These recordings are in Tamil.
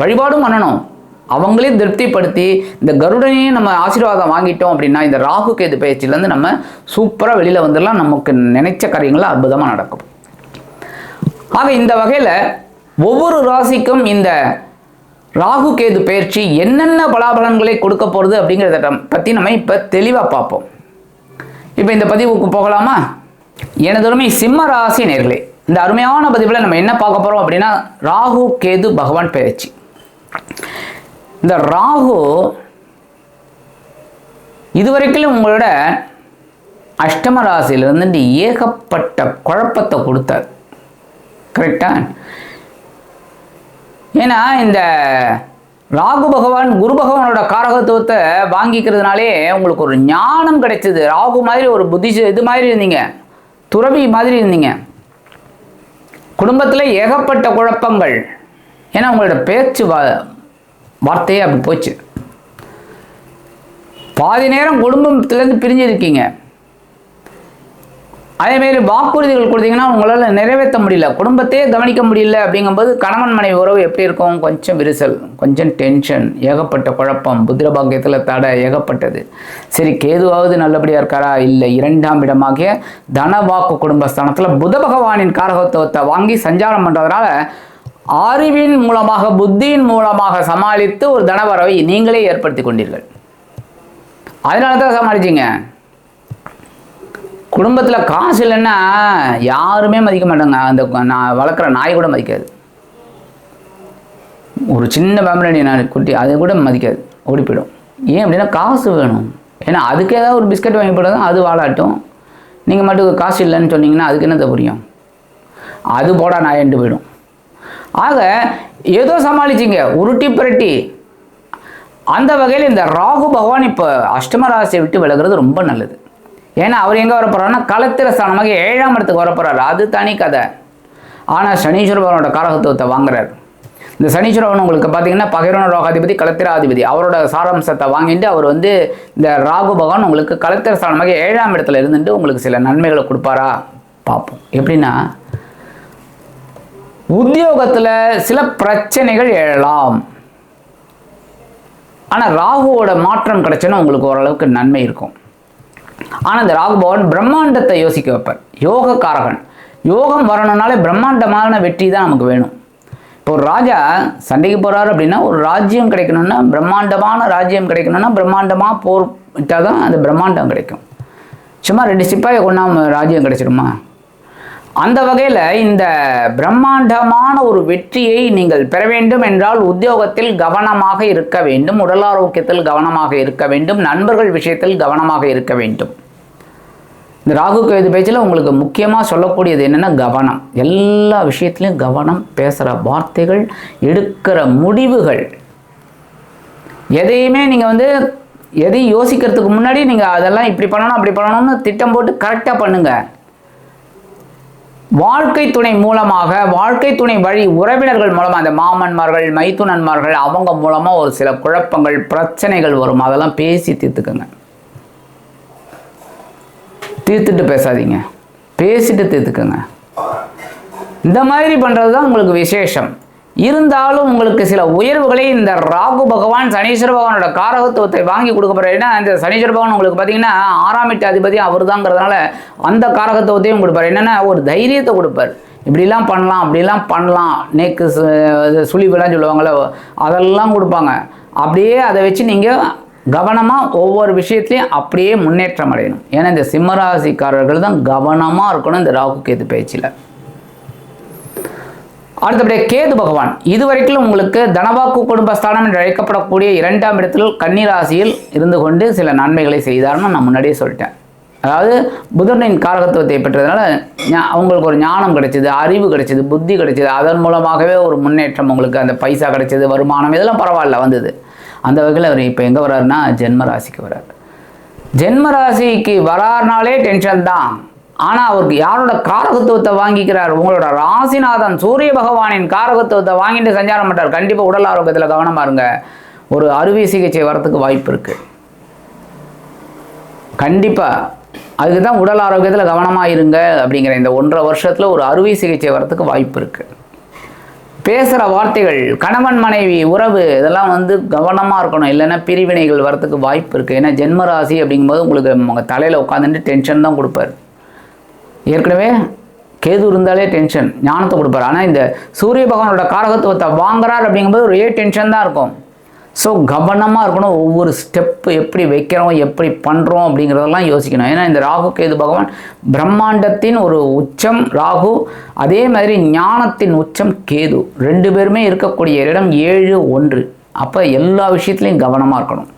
வழிபாடும் பண்ணணும். அவங்களையும் திருப்திப்படுத்தி இந்த கருடனையும் நம்ம ஆசீர்வாதம் வாங்கிட்டோம் அப்படின்னா இந்த ராகு கேது பயிற்சியிலேருந்து நம்ம சூப்பராக வெளியில் வந்துடலாம் நமக்கு நினைச்ச காரியங்கள்லாம் அற்புதமாக நடக்கும். ஆக இந்த வகையில் ஒவ்வொரு ராசிக்கும் இந்த ராகு கேது பயிற்சி என்னென்ன பலாபலன்களை கொடுக்க போகிறது அப்படிங்கிறத பற்றி நம்ம இப்போ தெளிவாக பார்ப்போம். இப்போ இந்த பதிவுக்கு போகலாமா? எனதுமே சிம்ம ராசி நேர்களே இந்த அருமையான பதிவில் நம்ம என்ன பார்க்க போகிறோம் அப்படின்னா ராகு கேது பகவான் பயிற்சி. இந்த ராகு இதுவரைக்கும் உங்களோட அஷ்டம ராசியிலிருந்து ஏகப்பட்ட குழப்பத்தை கொடுத்தார். கரெக்டா ஏன்னா இந்த ராகு பகவான் குரு பகவானோட காரகத்துவத்தை வாங்கிக்கிறதுனாலே உங்களுக்கு ஒரு ஞானம் கிடைச்சது. ராகு மாதிரி ஒரு புத்தி இது மாதிரி இருந்தீங்க. துறவி மாதிரி இருந்தீங்க. குடும்பத்தில் ஏகப்பட்ட குழப்பங்கள். ஏன்னா உங்களோட பேச்சு வா வார்த்தையே அப்படி போச்சு. பாதி நேரம் குடும்பத்திலேருந்து பிரிஞ்சிருக்கீங்க. அதேமாரி வாக்குறுதிகள் கொடுத்தீங்கன்னா உங்களால் நிறைவேற்ற முடியல. குடும்பத்தையே கவனிக்க முடியல அப்படிங்கும்போது கணவன் மனைவி உறவு எப்படி இருக்கும்? கொஞ்சம் விரிசல் கொஞ்சம் டென்ஷன் ஏகப்பட்ட குழப்பம் புத்திரபாக்கியத்தில் தடை ஏகப்பட்டது. சரி கேதுவாவது நல்லபடியாக இருக்காரா? இல்லை. இரண்டாம் இடமாகிய தன வாக்கு குடும்பஸ்தானத்தில் புத பகவானின் காரகத்துவத்தை வாங்கி சஞ்சாரம் பண்ணுறதுனால அறிவின் மூலமாக புத்தியின் மூலமாக சமாளித்து ஒரு தனவரவை நீங்களே ஏற்படுத்தி கொண்டீர்கள். அதனால தான் சமாளிச்சிங்க. குடும்பத்தில் காசு இல்லைன்னா யாருமே மதிக்க மாட்டாங்க. அந்த நான் வளர்க்குற நாய் கூட மதிக்காது. ஒரு சின்ன பேம்பரடி நான் குட்டி அதை கூட மதிக்காது. ஓடி போயிடும். ஏன் அப்படின்னா காசு வேணும். ஏன்னா அதுக்கு ஏதாவது ஒரு பிஸ்கட் வாங்கி போடுறது அது வாழாட்டும். நீங்கள் மட்டும் காசு இல்லைன்னு சொன்னீங்கன்னா அதுக்கு என்னத்தை புரியும்? அது போடா நாயன்ட்டு எண்டு போயிடும். ஆக ஏதோ சமாளிச்சிங்க உருட்டி புரட்டி. அந்த வகையில் இந்த ராகு பகவான் இப்போ அஷ்டம ராசியை விட்டு விலகிறது ரொம்ப நல்லது. ஏன்னா அவர் எங்கே வரப்போறாருன்னா களத்திர ஸ்தானமாக ஏழாம் இடத்துக்கு வரப்போறாரு அது தனி கதை. ஆனால் சனீஸ்வர பகவானோட காரகத்துவத்தை வாங்குறாரு. இந்த சனீஸ்வரவன் உங்களுக்கு பார்த்தீங்கன்னா பகிரன ரோகாதிபதி களத்திராதிபதி அவரோட சாராம்சத்தை வாங்கிட்டு அவர் வந்து இந்த ராகு பகவான் உங்களுக்கு களத்திர ஸ்தானமாக ஏழாம் இடத்துல இருந்துட்டு உங்களுக்கு சில நன்மைகளை கொடுப்பாரா? பார்ப்போம். எப்படின்னா உத்தியோகத்தில் சில பிரச்சனைகள் எழலாம். ஆனால் ராகுவோட மாற்றம் கிடைச்சோன்னா உங்களுக்கு ஓரளவுக்கு நன்மை இருக்கும். ஆனால் இந்த ராகு பகவான் பிரம்மாண்டத்தை யோசிக்க வைப்பார். யோக காரகன் யோகம் வரணும்னாலே பிரம்மாண்டமான வெற்றி தான் நமக்கு வேணும். இப்போ ஒரு ராஜா சண்டைக்கு போகிறாரு அப்படின்னா ஒரு ராஜ்யம் கிடைக்கணும்னா பிரம்மாண்டமான ராஜ்யம் கிடைக்கணும்னா பிரம்மாண்டமாக போர் விட்டால் தான் அந்த பிரம்மாண்டம் கிடைக்கும். சும்மா ரெண்டு சிப்பாயை கொண்டாம ராஜ்யம் கிடைச்சிருமா? அந்த வகையில் இந்த பிரம்மாண்டமான ஒரு வெற்றியை நீங்கள் பெற வேண்டும் என்றால் உத்தியோகத்தில் கவனமாக இருக்க வேண்டும் உடல் ஆரோக்கியத்தில் கவனமாக இருக்க வேண்டும் நண்பர்கள் விஷயத்தில் கவனமாக இருக்க வேண்டும். இந்த ராகு கேது பேச்சில் உங்களுக்கு முக்கியமாக சொல்லக்கூடியது என்னென்னா கவனம். எல்லா விஷயத்துலையும் கவனம் பேசுகிற வார்த்தைகள் எடுக்கிற முடிவுகள். எதையுமே நீங்கள் வந்து எதையும் யோசிக்கிறதுக்கு முன்னாடி நீங்கள் அதெல்லாம் இப்படி பண்ணணும் அப்படி பண்ணணும்னு திட்டம் போட்டு கரெக்டாக பண்ணுங்கள் வாழ்க்கை துணை மூலமாக வாழ்க்கை துணை வழி உறவினர்கள் மூலமாக அந்த மாமன்மார்கள் மைத்துனன்மார்கள் அவங்க மூலமாக ஒரு சில குழப்பங்கள் பிரச்சனைகள் வரும். அதெல்லாம் பேசி தீர்த்துக்குங்க. தீர்த்துட்டு பேசாதீங்க. பேசிட்டு தீர்த்துக்குங்க. இந்த மாதிரி பண்ணுறது தான் உங்களுக்கு விசேஷம். இருந்தாலும் உங்களுக்கு சில உயர்வுகளை இந்த ராகு பகவான் சனீஸ்வர பகவானோட காரகத்துவத்தை வாங்கி கொடுக்க போகிறார் ஏன்னா இந்த சனீஸ்வர பகவான் உங்களுக்கு பார்த்தீங்கன்னா ஆறாம் எட்டு அதிபதி அவர் தாங்கிறதுனால அந்த காரகத்துவத்தையும் கொடுப்பார். என்னென்னா ஒரு தைரியத்தை கொடுப்பார். இப்படிலாம் பண்ணலாம் அப்படிலாம் பண்ணலாம் நேக்கு இது சுழிவுலாம் சொல்லுவாங்கள்ல அதெல்லாம் கொடுப்பாங்க. அப்படியே அதை வச்சு நீங்கள் கவனமாக ஒவ்வொரு விஷயத்துலையும் அப்படியே முன்னேற்றம் அடையணும். ஏன்னா இந்த சிம்மராசிக்காரர்கள் தான் கவனமாக இருக்கணும் இந்த ராகு கேது பேச்சில் அடுத்தபடியாக கேது பகவான். இதுவரைக்கும் உங்களுக்கு தனவாக்கு குடும்பஸ்தானம் என்று அழைக்கப்படக்கூடிய இரண்டாம் இடத்தில் கன்னிராசியில் இருந்து கொண்டு சில நன்மைகளை செய்தார்னு நான் முன்னாடியே சொல்லிட்டேன். அதாவது புதனின் காரகத்துவத்தை பெற்றதுனால அவங்களுக்கு ஒரு ஞானம் கிடைச்சிது அறிவு கிடைச்சிது புத்தி கிடைச்சிது. அதன் மூலமாகவே ஒரு முன்னேற்றம் உங்களுக்கு அந்த பைசா கிடைச்சிது வருமானம் இதெல்லாம் பரவாயில்ல வந்தது. அந்த வகையில் அவர் இப்போ எங்கே வர்றாருன்னா ஜென்ம ராசிக்கு வர்றார் ஜென்ம ராசிக்கு வராருனாலே டென்ஷன் தான். ஆனால் அவருக்கு யாரோட காரகத்துவத்தை வாங்கிக்கிறார்? உங்களோட ராசிநாதன் சூரிய பகவானின் காரகத்துவத்தை வாங்கிட்டு சஞ்சாரம் பண்ணுறார் கண்டிப்பாக உடல் ஆரோக்கியத்தில் கவனமாக இருங்க. ஒரு அறுவை சிகிச்சை வரத்துக்கு வாய்ப்பு இருக்குது கண்டிப்பாக அதுக்கு தான் உடல் ஆரோக்கியத்தில் கவனமாக இருங்க அப்படிங்கிற இந்த ஒன்றரை வருஷத்தில் ஒரு அறுவை சிகிச்சை வரத்துக்கு வாய்ப்பு இருக்குது பேசுகிற வார்த்தைகள் கணவன் மனைவி உறவு இதெல்லாம் வந்து கவனமாக இருக்கணும். இல்லைன்னா பிரிவினைகள் வரத்துக்கு வாய்ப்பு இருக்குது ஏன்னா ஜென்ம ராசி அப்படிங்கும்போது உங்களுக்கு உங்கள் தலையில் உட்காந்துட்டு டென்ஷன் தான் கொடுப்பாரு. ஏற்கனவே கேது இருந்தாலே டென்ஷன் ஞானத்தை கொடுப்பார். ஆனால் இந்த சூரிய பகவானோட காரகத்துவத்தை வாங்குறார் அப்படிங்கும்போது ஒரே டென்ஷன் தான் இருக்கும். ஸோ கவனமாக இருக்கணும். ஒவ்வொரு ஸ்டெப்பு எப்படி வைக்கிறோம் எப்படி பண்ணுறோம் அப்படிங்கிறதெல்லாம் யோசிக்கணும். ஏன்னா இந்த ராகு கேது பகவான் பிரம்மாண்டத்தின் ஒரு உச்சம் ராகு அதே மாதிரி ஞானத்தின் உச்சம் கேது. ரெண்டு பேருமே இருக்கக்கூடிய இடம் ஏழு ஒன்று. அப்போ எல்லா விஷயத்துலையும் கவனமாக இருக்கணும்.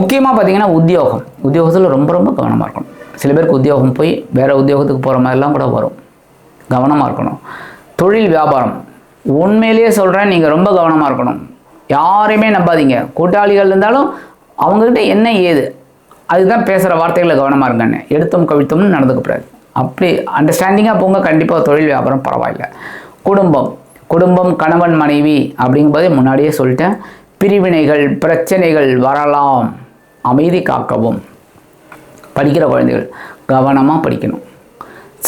முக்கியமாக பார்த்தீங்கன்னா உத்தியோகம். உத்தியோகத்தில் ரொம்ப ரொம்ப கவனமாக இருக்கணும். சில பேருக்கு உத்தியோகம் போய் வேறு உத்தியோகத்துக்கு போகிற மாதிரிலாம் கூட வரும். கவனமாக இருக்கணும். தொழில் வியாபாரம். உண்மையிலேயே சொல்கிறேன் நீங்கள் ரொம்ப கவனமாக இருக்கணும். யாரையுமே நம்பாதீங்க. கூட்டாளிகள் இருந்தாலும் அவங்கக்கிட்ட என்ன ஏது? அதுதான் பேசுகிற வார்த்தைகளில் கவனமாக இருங்கன்னு. எடுத்தும் கவிழ்த்தும்னு நடந்துக்கப்படாது அப்படி அண்டர்ஸ்டாண்டிங்காக போங்க. கண்டிப்பாக தொழில் வியாபாரம் பரவாயில்ல. குடும்பம். குடும்பம் கணவன் மனைவி அப்படிங்கும்போதே முன்னாடியே சொல்லிட்டேன். பிரிவினைகள் பிரச்சனைகள் வரலாம். அமைதி காக்கவும். படிக்கிற குழந்தைகள் கவனமாக படிக்கணும்.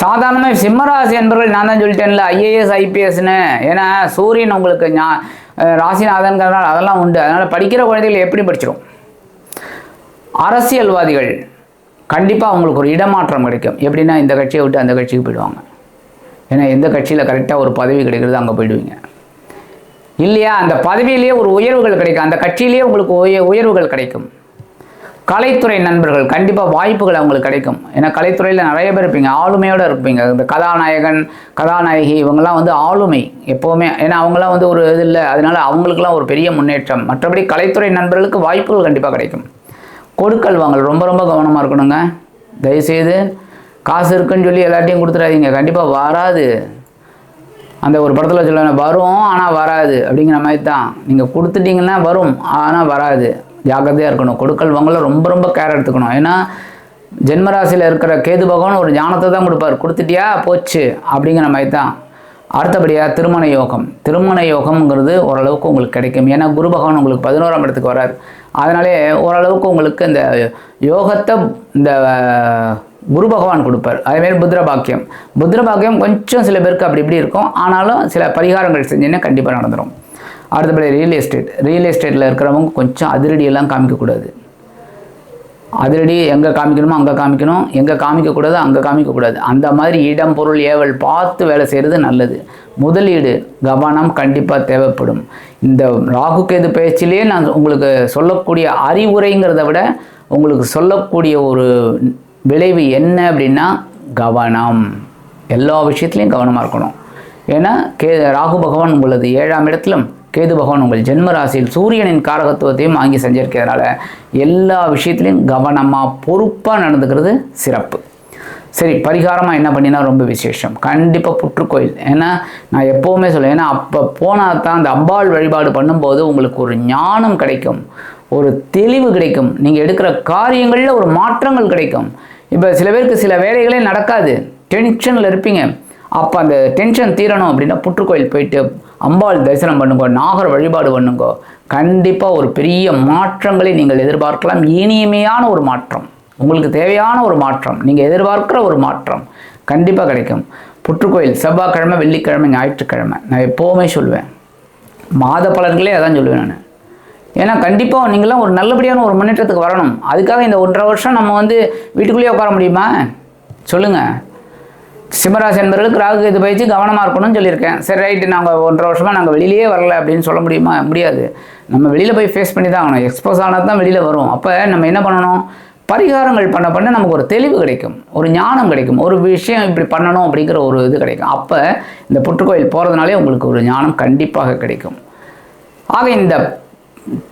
சாதாரணமாக சிம்மராசி என்பவர்கள் நான் தான் சொல்லிட்டேன்ல ஐஏஎஸ் ஐபிஎஸ்னு ஏன்னா சூரியன் உங்களுக்கு ஞா ராசிநாதன்கிறதுனால அதெல்லாம் உண்டு. அதனால் படிக்கிற குழந்தைகள் எப்படி படிச்சிடும் அரசியல்வாதிகள் கண்டிப்பாக அவங்களுக்கு ஒரு இடமாற்றம் கிடைக்கும். எப்படின்னா இந்த கட்சியை விட்டு அந்த கட்சிக்கு போயிடுவாங்க. ஏன்னா எந்த கட்சியில் கரெக்டாக ஒரு பதவி கிடைக்கிறது அங்கே போயிடுவீங்க. இல்லையா? அந்த பதவியிலேயே ஒரு உயர்வுகள் கிடைக்கும். அந்த கட்சியிலேயே உங்களுக்கு உய உயர்வுகள் கிடைக்கும். கலைத்துறை நண்பர்கள் கண்டிப்பாக வாய்ப்புகள் அவங்களுக்கு கிடைக்கும். ஏன்னா கலைத்துறையில் நிறைய பேர் இருப்பீங்க ஆளுமையோடு இருப்பீங்க. இந்த கதாநாயகன் கதாநாயகி இவங்கெல்லாம் வந்து ஆளுமை எப்போவுமே. ஏன்னா அவங்களாம் வந்து ஒரு இது இல்லை அதனால அவங்களுக்குலாம் ஒரு பெரிய முன்னேற்றம். மற்றபடி கலைத்துறை நண்பர்களுக்கு வாய்ப்புகள் கண்டிப்பாக கிடைக்கும். கொடுக்கல் வாங்கல் ரொம்ப ரொம்ப கவனமாக இருக்கணுங்க. தயவுசெய்து காசு இருக்குன்னு சொல்லி எல்லாத்தையும் கொடுத்துடாதீங்க. கண்டிப்பாக வராது. அந்த ஒரு படத்தில் சொல்லுவாங்க வரும் ஆனால் வராது. அப்படிங்கிற மாதிரி தான். நீங்கள் கொடுத்துட்டீங்கன்னா வரும் ஆனால் வராது. ஜாக்கிரதையாக இருக்கணும். கொடுக்கல் வாங்கல ரொம்ப ரொம்ப கேர் எடுத்துக்கணும். ஏன்னா ஜென்மராசியில் இருக்கிற கேது பகவான் ஒரு ஞானத்தை தான் கொடுப்பார். கொடுத்துட்டியா? போச்சு. அப்படிங்கிற மாதிரி தான். அடுத்தபடியாக திருமண யோகம். திருமண யோகம்ங்கிறது ஓரளவுக்கு உங்களுக்கு கிடைக்கும். ஏன்னா குரு பகவான் உங்களுக்கு பதினோராம் இடத்துக்கு வரார். அதனாலே ஓரளவுக்கு உங்களுக்கு இந்த யோகத்தை இந்த குரு பகவான் கொடுப்பார். அதேமாரி புத்திர பாக்கியம். புத்திர பாக்கியம் கொஞ்சம் சில பேருக்கு அப்படி இப்படி இருக்கும். ஆனாலும் சில பரிகாரங்கள் செஞ்சீங்கன்னா கண்டிப்பாக நடந்துடும் அடுத்தபடி ரியல் எஸ்டேட் ரியல் எஸ்டேட்டில் இருக்கிறவங்க கொஞ்சம் அதிரடியெல்லாம் காமிக்கக்கூடாது. அதிரடி எங்கே காமிக்கணுமோ அங்கே காமிக்கணும். எங்கே காமிக்கக்கூடாது அங்கே காமிக்கக்கூடாது. அந்த மாதிரி இடம் பொருள் ஏவல் பார்த்து வேலை செய்கிறது நல்லது. முதலீடு கவனம் கண்டிப்பாக தேவைப்படும். இந்த ராகு கேது பயிற்சியிலே நான் உங்களுக்கு சொல்லக்கூடிய அறிவுரைங்கிறத விட உங்களுக்கு சொல்லக்கூடிய ஒரு விளைவு என்ன அப்படின்னா கவனம். எல்லா விஷயத்துலையும் கவனமாக இருக்கணும். ஏன்னா கே ராகு பகவான் உங்களது ஏழாம் இடத்திலும் கேது பகவான் உங்கள் ஜென்ம ராசியில் சூரியனின் காரகத்துவத்தையும் வாங்கி செஞ்சிருக்கிறதுனால எல்லா விஷயத்துலையும் கவனமாக பொறுப்பாக நடந்துக்கிறது சிறப்பு. சரி பரிகாரமாக என்ன பண்ணினா ரொம்ப விசேஷம். கண்டிப்பாக புற்றுக்கோயில். ஏன்னா நான் எப்போவுமே சொல்லுவேன் ஏன்னா அப்போ போனால் தான் அந்த அம்பாள் வழிபாடு பண்ணும்போது உங்களுக்கு ஒரு ஞானம் கிடைக்கும். ஒரு தெளிவு கிடைக்கும். நீங்கள் எடுக்கிற காரியங்களில் ஒரு மாற்றங்கள் கிடைக்கும். இப்போ சில பேருக்கு சில வேலைகளே நடக்காது. டென்ஷனில் இருப்பீங்க. அப்போ அந்த டென்ஷன் தீரணும் அப்படின்னா புற்றுக்கோயில் போயிட்டு அம்பாள் தரிசனம் பண்ணுங்க நாகர் வழிபாடு பண்ணுங்க. கண்டிப்பாக ஒரு பெரிய மாற்றங்களை நீங்கள் எதிர்பார்க்கலாம். இனிமையான ஒரு மாற்றம். உங்களுக்கு தேவையான ஒரு மாற்றம். நீங்கள் எதிர்பார்க்குற ஒரு மாற்றம் கண்டிப்பாக கிடைக்கும். புற்றுக்கோயில் செவ்வாய்க்கிழமை வெள்ளிக்கிழமை ஞாயிற்றுக்கிழமை. நான் எப்போவுமே சொல்லுவேன் மாத பலன்களே அதான் சொல்லுவேன் நான். ஏன்னா கண்டிப்பாக நீங்களாம் ஒரு நல்லபடியான ஒரு முன்னேற்றத்துக்கு வரணும். அதுக்காக இந்த ஒன்றரை வருஷம் நம்ம வந்து வீட்டுக்குள்ளேயே உட்கார முடியுமா? சொல்லுங்கள் சிம்மராசி என்பவர்களுக்கு ராகு கேது பயிற்சி கவனமாக இருக்கணும்னு சொல்லியிருக்கேன். சரி ரைட்டு நாங்கள் ஒன்றரை வருஷமாக நாங்கள் வெளியிலேயே வரல அப்படின்னு சொல்ல முடியுமா? முடியாது. நம்ம வெளியில் போய் ஃபேஸ் பண்ணி தான் ஆகணும். எக்ஸ்போஸ் ஆனால் தான் வெளியில் வரும். அப்போ நம்ம என்ன பண்ணணும்? பரிகாரங்கள் பண்ண பண்ண நமக்கு ஒரு தெளிவு கிடைக்கும். ஒரு ஞானம் கிடைக்கும். ஒரு விஷயம் இப்படி பண்ணணும் அப்படிங்கிற ஒரு இது கிடைக்கும். அப்போ இந்த புற்றுக்கோயில் போகிறதுனாலே உங்களுக்கு ஒரு ஞானம் கண்டிப்பாக கிடைக்கும். ஆக இந்த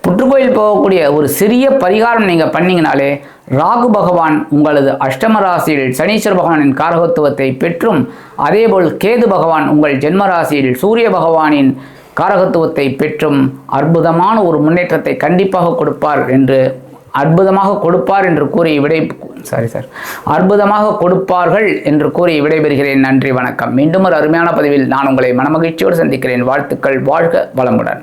புற்றுக்கோயில் போகக்கூடிய ஒரு சிறிய பரிகாரம் நீங்கள் பண்ணீங்கனாலே ராகு பகவான் உங்களது அஷ்டம ராசியில் சனீஸ்வர பகவானின் காரகத்துவத்தை பெற்றும் அதேபோல் கேது பகவான் உங்கள் ஜென்ம ராசியில் சூரிய பகவானின் காரகத்துவத்தை பெற்றும் அற்புதமான ஒரு முன்னேற்றத்தை கண்டிப்பாக கொடுப்பார் என்று அற்புதமாக கொடுப்பார் என்று கூறி விடை சாரி சார் அற்புதமாக கொடுப்பார்கள் என்று கூறி விடைபெறுகிறேன். நன்றி வணக்கம். மீண்டும் ஒரு அருமையான பதிவில் நான் உங்களை மனமகிழ்ச்சியோடு சந்திக்கிறேன். வாழ்த்துக்கள் வாழ்க வளமுடன்.